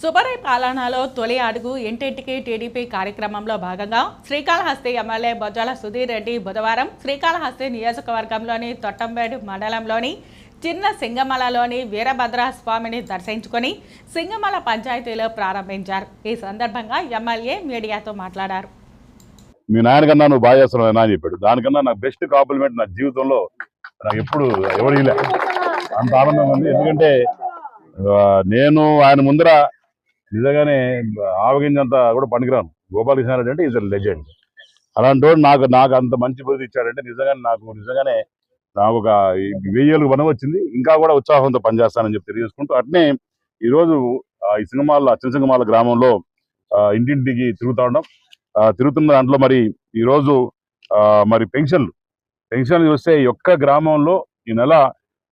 సుబరై పాలనలో తొలి అడుగు ఇంటింటికి టీడీపీ కార్యక్రమంలో భాగంగా శ్రీకాళహస్తి ఎమ్మెల్యే బొజ్జల సుధీర్ రెడ్డి బుధవారం శ్రీకాళహస్తి నియోజకవర్గంలోని తొట్టంబేడు మండలంలోని చిన్న సింగమలలోని వీరభద్ర స్వామిని దర్శించుకొని సింగమల పంచాయతీలో ప్రారంభించారు. ఈ సందర్భంగా ఎమ్మెల్యే మీడియాతో మాట్లాడారు. మీ నాయనకన్నా నువ్వు బాగా చేస్తున్నావు అని చెప్పాడు. దానికన్నా నాకు బెస్ట్ కాంప్లిమెంట్ నా జీవితంలో నాకు ఎప్పుడు ఎవరు అంత ఆనందం ఉంది. ఎందుకంటే నేను ఆయన ముందర నిజంగానే ఆవగింజంతా కూడా పనికిరాను. గోపాలకృష్ణారెడ్డి అంటే ఈజ్ లెజెండ్ అలాంటి వాడు నాకు నాకు అంత మంచి బుద్ధి ఇచ్చాడంటే నిజంగానే నాకు నిజంగానే నాకు ఒక వెయ్యేళ్ళు వనం వచ్చింది. ఇంకా కూడా ఉత్సాహంతో పనిచేస్తానని చెప్పి తెలియజేసుకుంటూ అట్నే ఈరోజు ఈ సింగమాల చిన్న గ్రామంలో ఇంటింటికి తిరుగుతా ఉన్నాం ఆ, తిరుగుతున్న దాంట్లో మరి ఈరోజు మరి పెన్షన్లు. పెన్షన్లు చూస్తే ఒక్క గ్రామంలో ఈ నెల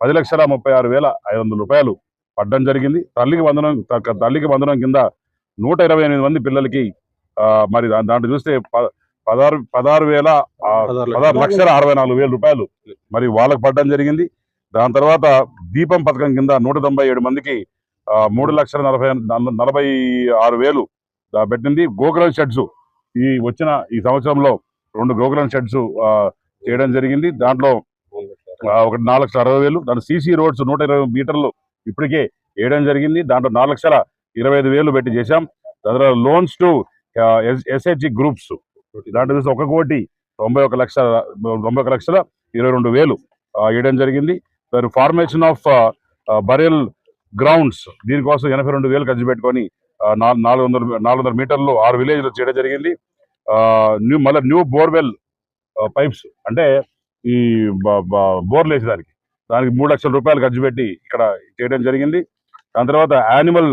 పది లక్షల ముప్పై ఆరు వేల ఐదు వందల రూపాయలు పడ్డం జరిగింది. తల్లికి వందనం తల్లికి వందనం కింద నూట ఇరవై ఎనిమిది మంది పిల్లలకి మరి దాంట్లో చూస్తే పదహారు పదహారు వేల పదహారు లక్షల అరవై నాలుగు వేల రూపాయలు మరి వాళ్ళకి పడ్డం జరిగింది. దాని తర్వాత దీపం పథకం కింద నూట తొంభై ఏడు మందికి మూడు లక్షల నలభై నల- నలభై ఆరు వేలు పెట్టింది. గోకులం షెడ్స్ ఈ వచ్చిన ఈ సంవత్సరంలో రెండు గోకులం షెడ్స్ చేయడం జరిగింది. దాంట్లో ఒకటి నాలుగు లక్షల అరవై వేలు. దాంట్లో సీసీ రోడ్స్ నూట ఇరవై మీటర్లు ఇప్పటికే వేయడం జరిగింది. దాంట్లో నాలుగు లక్షల ఇరవై ఐదు వేలు పెట్టి చేశాం. తర్వాత లోన్స్ టు ఎస్హెచ్జి గ్రూప్స్. దాంట్లో చూస్తే ఒక కోటి తొంభై ఒక లక్షల తొంభై ఒక లక్షల ఇరవై రెండు వేలు వేయడం జరిగింది. దాని ఫార్మేషన్ ఆఫ్ బరెల్ గ్రౌండ్స్ దీనికోసం ఎనభై రెండు వేలు ఖర్చు పెట్టుకొని నాలుగు వందల నాలుగు వందల మీటర్లు ఆరు విలేజ్లు చేయడం జరిగింది. న్యూ మళ్ళీ న్యూ బోర్వెల్ పైప్స్ అంటే ఈ బ- బ- బోర్లు వేసేదానికి. దానికి మూడు లక్షల రూపాయలు ఖర్చు పెట్టి ఇక్కడ చేయడం జరిగింది. దాని తర్వాత యానిమల్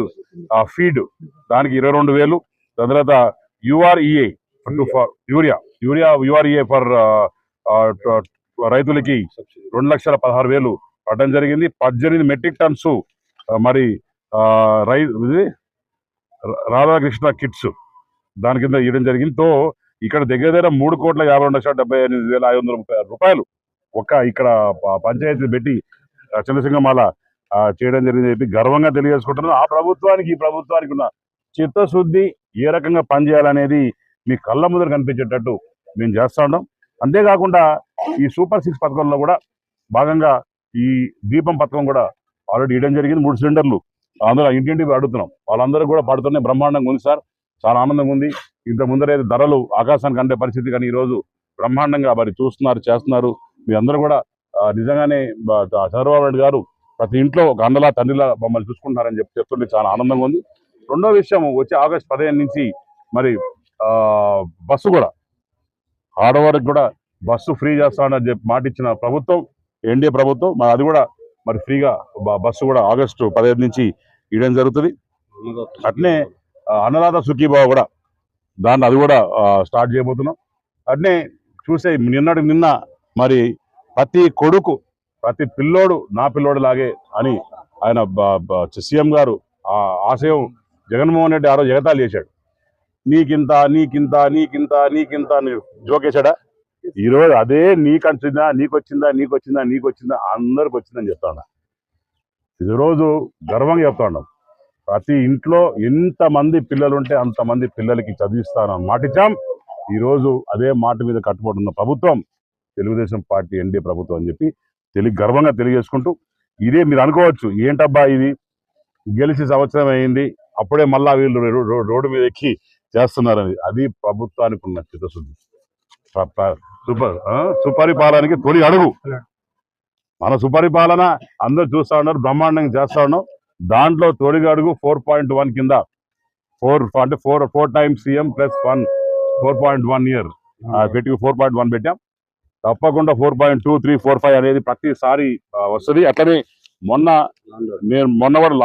ఫీడ్ దానికి ఇరవై రెండు వేలు. దాని తర్వాత U R E A urea. Urea U R E A for రైతులకి రెండు లక్షల పదహారు వేలు పడడం జరిగింది. పద్దెనిమిది మెట్రిక్ టన్స్ మరి రై ఇది రాధాకృష్ణ కిట్స్ దాని కింద ఇవ్వడం జరిగింది. తో ఇక్కడ దగ్గర దగ్గర మూడు కోట్ల యాభై రెండు లక్షల డెబ్బై ఎనిమిది వేల ఐదు వందల ముప్పై ఆరు రూపాయలు ఒక్క ఇక్కడ పంచాయతీ పెట్టి చంద్రసింగమాల చేయడం జరిగింది చెప్పి గర్వంగా తెలియజేసుకుంటున్నాను. ఆ ప్రభుత్వానికి ఈ ప్రభుత్వానికి ఉన్న చిత్తశుద్ధి ఏ రకంగా పనిచేయాలనేది మీ కళ్ళ ముందర కనిపించేటట్టు మేము చేస్తూ ఉన్నాం. అంతేకాకుండా ఈ సూపర్ సిక్స్ పథకంలో కూడా భాగంగా ఈ దీపం పథకం కూడా ఆల్రెడీ ఇవ్వడం జరిగింది. మూడు సిలిండర్లు అందులో ఇంటింటికి అడుగుతున్నాం. వాళ్ళందరూ కూడా పడుతున్నాయి. బ్రహ్మాండంగా ఉంది సార్. చాలా ఆనందంగా ఉంది. ఇంత ముందరైతే ధరలు ఆకాశానికి అందే పరిస్థితి కానీ ఈ రోజు బ్రహ్మాండంగా మరి చూస్తున్నారు చేస్తున్నారు. మీ అందరూ కూడా నిజంగానే చంద్రబాబు నాయుడు గారు ప్రతి ఇంట్లో ఒక అన్నలా తండ్రిలా మమ్మల్ని చూసుకుంటున్నారని చెప్పి చెప్తుంటే చాలా ఆనందంగా ఉంది. రెండో విషయం వచ్చే ఆగస్ట్ పదిహేను నుంచి మరి బస్సు కూడా ఆడవారికి కూడా బస్సు ఫ్రీ చేస్తానని చెప్పి మాట ఇచ్చిన ప్రభుత్వం ఎన్డీఏ ప్రభుత్వం మరి అది కూడా మరి ఫ్రీగా బస్సు కూడా ఆగస్టు పదిహేను నుంచి ఇవ్వడం జరుగుతుంది. అట్నే అన్నదాత సుఖీబాబు కూడా దాన్ని అది కూడా స్టార్ట్ చేయబోతున్నాం. అట్నే చూసే నిన్నటి నిన్న మరి ప్రతి కొడుకు ప్రతి పిల్లోడు నా పిల్లోడు లాగే అని ఆయన సీఎం గారు ఆ ఆశయం జగన్మోహన్ రెడ్డి ఆరో జగతాలు చేశాడు. నీకింత నీకింత నీకింత నీకింత అని జోకేశాడా ఈరోజు అదే నీకు వచ్చిందా నీకు వచ్చిందా నీకు వచ్చిందా నీకు వచ్చిందా అందరికి వచ్చిందని చెప్తా ఉన్నా. ఈరోజు గర్వంగా చెప్తా ఉన్నాం. ప్రతి ఇంట్లో ఎంతమంది పిల్లలు ఉంటే అంతమంది పిల్లలకి చదివిస్తానని మాటిచ్చాం ఈరోజు అదే మాట మీద కట్టుబడి ఉన్న ప్రభుత్వం తెలుగుదేశం పార్టీ ఎన్డీ ప్రభుత్వం అని చెప్పి తెలి గర్వంగా తెలియజేసుకుంటూ ఇదే మీరు అనుకోవచ్చు ఏంటబ్బా ఇది? గెలిచి సంవత్సరం అయింది అప్పుడే మళ్ళా వీళ్ళు రోడ్డు మీద ఎక్కి చేస్తున్నారని. అది ప్రభుత్వానికి ఉన్న చిత్తశుద్ధి. ప- ప- సుప ఆ? సుపరిపాలనకి తొలి అడుగు. మన సుపరిపాలన అందరూ చూస్తా ఉన్నారు బ్రహ్మాండంగా చేస్తా ఉన్నాం. దాంట్లో తొలి అడుగు ఫోర్ పాయింట్ వన్ కింద. ఫోర్ అంటే four four times CM plus one. Four point one year. పెట్టి ఫోర్ పాయింట్ వన్ పెట్టాం. తప్పకుండా four point two three four five అనేది ప్రతిసారి వస్తుంది. అట్లనే మొన్న నేను మొన్న కూడా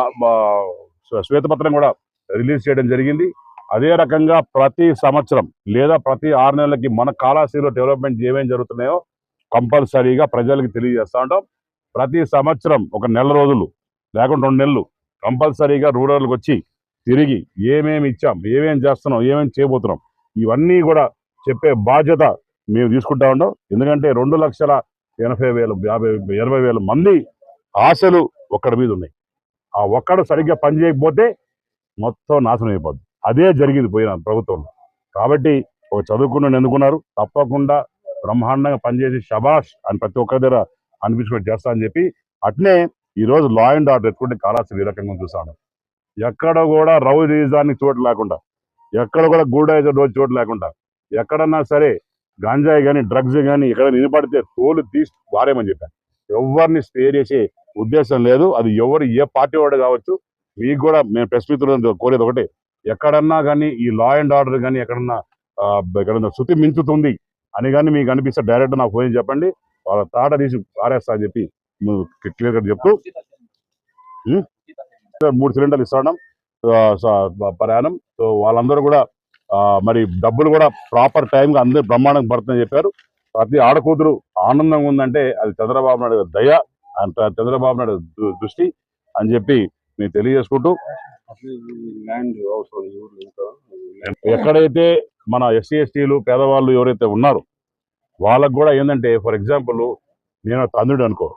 శ్వేతపత్రం కూడా రిలీజ్ చేయడం జరిగింది. అదే రకంగా ప్రతి సంవత్సరం లేదా ప్రతి ఆరు నెలలకి మన కాళాశ్రీలో డెవలప్మెంట్ ఏమేమి జరుగుతున్నాయో కంపల్సరీగా ప్రజలకు తెలియజేస్తూ ఉంటాం. ప్రతి సంవత్సరం ఒక నెల రోజులు లేకుండా రెండు నెలలు కంపల్సరీగా రూరల్కి వచ్చి తిరిగి ఏమేమి ఇచ్చాం ఏమేమి చేస్తున్నాం ఏమేమి చేయబోతున్నాం ఇవన్నీ కూడా చెప్పే బాధ్యత మేము తీసుకుంటా ఉన్నాం ఎందుకంటే రెండు లక్షల ఎనభై వేలు యాభై ఇరవై వేల మంది ఆశలు ఒక్కడి మీద ఉన్నాయి. ఆ ఒక్కడు సరిగ్గా పని చేయకపోతే మొత్తం నాశనం అయిపోద్ది. అదే జరిగింది పోయిన ప్రభుత్వంలో. కాబట్టి ఒక చదువుకున్న ఎందుకున్నారు? తప్పకుండా బ్రహ్మాండంగా పనిచేసి షబాష్ అని ప్రతి ఒక్కరి దగ్గర అనిపించుకొని చేస్తా అని చెప్పి అట్నే ఈరోజు లా అండ్ ఆర్డర్ ఎటువంటి కాలాస్త్రి ఈ రకంగా చూసాను ఎక్కడ కూడా రౌడీజానికి చోటు లేకుండా ఎక్కడ కూడా గూడాయిజం రోజు చోటు లేకుండా ఎక్కడన్నా సరే గాంజాయి కానీ డ్రగ్స్ కానీ ఎక్కడ నిలబడితే తోలు తీసి వారేమని చెప్పాను ఎవరిని స్పేర్ చేసే ఉద్దేశం లేదు. అది ఎవరు ఏ పార్టీ వాడు కావచ్చు. మీకు కూడా మేము ప్రెస్ మిత్రులను కోరేది ఒకటే. ఎక్కడన్నా కానీ ఈ లా అండ్ ఆర్డర్ కానీ ఎక్కడన్నా ఎక్కడన్నా శృతి మించుతుంది అని కానీ మీకు అనిపిస్తే డైరెక్ట్ నాకు ఫోన్ చెప్పండి. వాళ్ళ తాట తీసి పారేస్తా అని చెప్పి క్లియర్గా చెప్తూ. మూడు సిలిండర్లు ఇస్తాం. ప్రయాణం. సో వాళ్ళందరూ కూడా మరి డబ్బులు కూడా ప్రాపర్ టైంగా అందరూ బ్రహ్మాండంగా పడుతుందని చెప్పారు. ప్రతి ఆడకూతురు ఆనందంగా ఉందంటే అది చంద్రబాబు నాయుడు దయ అంత చంద్రబాబు నాయుడు దృష్టి అని చెప్పి మేము తెలియజేసుకుంటూ ఎక్కడైతే మన ఎస్సీ ఎస్టీలు పేదవాళ్ళు ఎవరైతే ఉన్నారో వాళ్ళకు కూడా ఏంటంటే ఫర్ ఎగ్జాంపుల్ నేను తండ్రుడు అనుకో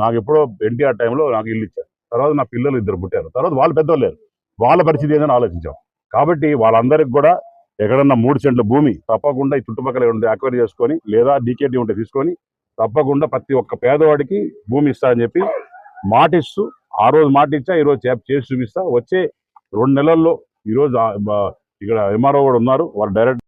నాకు ఎప్పుడో ఎన్టీఆర్ టైంలో నాకు ఇల్లు ఇచ్చారు. తర్వాత నా పిల్లలు ఇద్దరు పుట్టారు. తర్వాత వాళ్ళు పెద్దవాళ్ళు లేరు. వాళ్ళ పరిస్థితి ఏందని ఆలోచించాం. కాబట్టి వాళ్ళందరికి కూడా ఎక్కడన్నా మూడు సెంట్ల భూమి తప్పకుండా ఈ చుట్టుపక్కల ఉండే అక్వైర్ చేసుకొని లేదా డీకేటీ ఉంటే తీసుకొని తప్పకుండా ప్రతి ఒక్క పేదవాడికి భూమి ఇస్తా అని చెప్పి మాటిస్తూ ఆ రోజు మాటిచ్చా ఈరోజు చేప- చేసి చూపిస్తా. వచ్చే రెండు నెలల్లో ఈరోజు ఇక్కడ ఎంఆర్ఓ కూడా ఉన్నారు. వాళ్ళు డైరెక్ట్